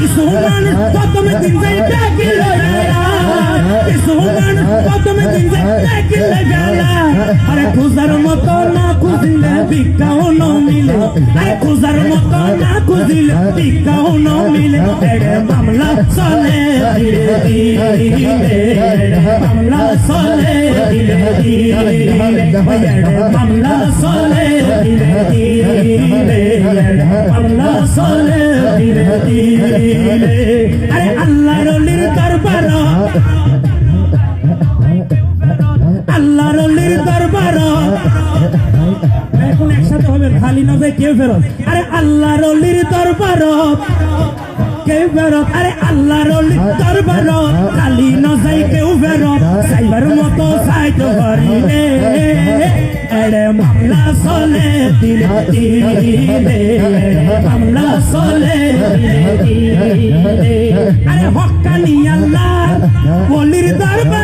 কিছুমান প্রথমে দিন যাই দেখিল কিছুমান প্রথমে দিন যাই দেখিল আরে খুঁজার মতো না খুঁজিলে ভিক্ষাও ন মিলে। আরে খুঁজার খুঁজিলে ভিক্ষাও ন মিলে এড়ে মামলা চলে ধীরে ধীরে মামলা চলে ধীরে এড়ে মামলা চলে ধীরে ধীরে মামলা চলে আল্লাহ রলির দরবার হবে, খালি না যায় কেউ ফেরত। আরে আল্লাহ রলির দরবার কেউ ফেরত। আরে আল্লাহ রলির দরবার খালি না কেউ ফেরত। সাইবার মতো সাইতো করিলে, এড়ে মামলা চলে, দিলে দিলে মামলা দিলে দিলে। আরে হকানি আল্লাহ বলির দরবার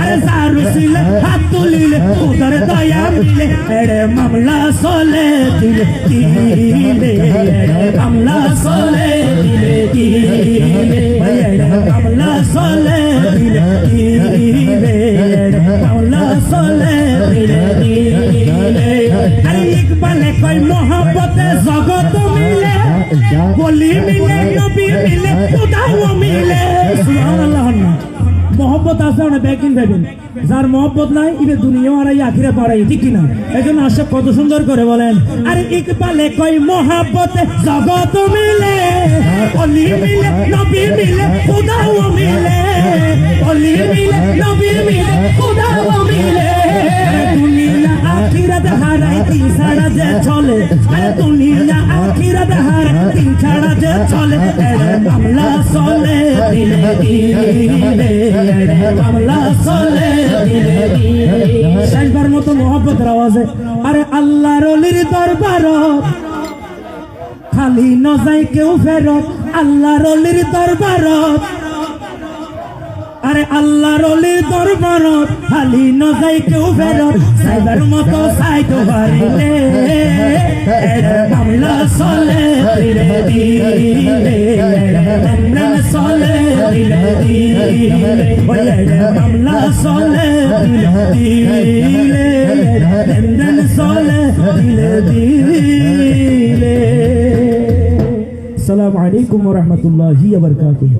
আরে যারু সিলে হাত তুলিলে খুদার দয়া মিলে এড়ে মামলা চলে দিলে দিলে মামলা চলে দিলে দিলে মামলা চলে দিলে দিলে মামলা চলে দিলে দিলে আরে ইকবালে কয় মহব্বতে জগত মিলে বলি মিলে নবী মিলে খুদাও মিলে সুবহানাল্লাহ মহব্বত আছে অনেক ব্যাকিং দেবেন। যার মহব্বত নাই, ইবে দুনিয়া হারাই আখিরে পারাই ঠিক কিনা? জন্য আশা কত সুন্দর করে বলেন, আরে ইকবালে কই মহব্বতে জগত মিলে, অলি মিলে, নবী মিলে, খুদাও তিন ছাড়া যে চলে দুনিয়া আখিরাত হারাই তিন ছাড়া যে চলে মামলা চলে দিলে দিলে মামলা চলে দিলে শেষবার মতো মোহাম্মতের আওয়াজে, আরে আল্লাহর অলির দরবার খালি ন যাই কেউ ফেরত, আল্লাহর অলির দরবারত আরে আল্লাহর অলির দরবারত, খালি ন যাই কেউ ফেরত। সাইবার মতো পারিলে এরে মামলা চলে ধীরে ধীরে মামলা চলে ওই এরে মামলা চলে ধীরে ধীরে লেনদেন চলে ধীরে আসসালামু আলাইকুম ওয়া রাহমাতুল্লাহি ওয়া বারাকাতুহু।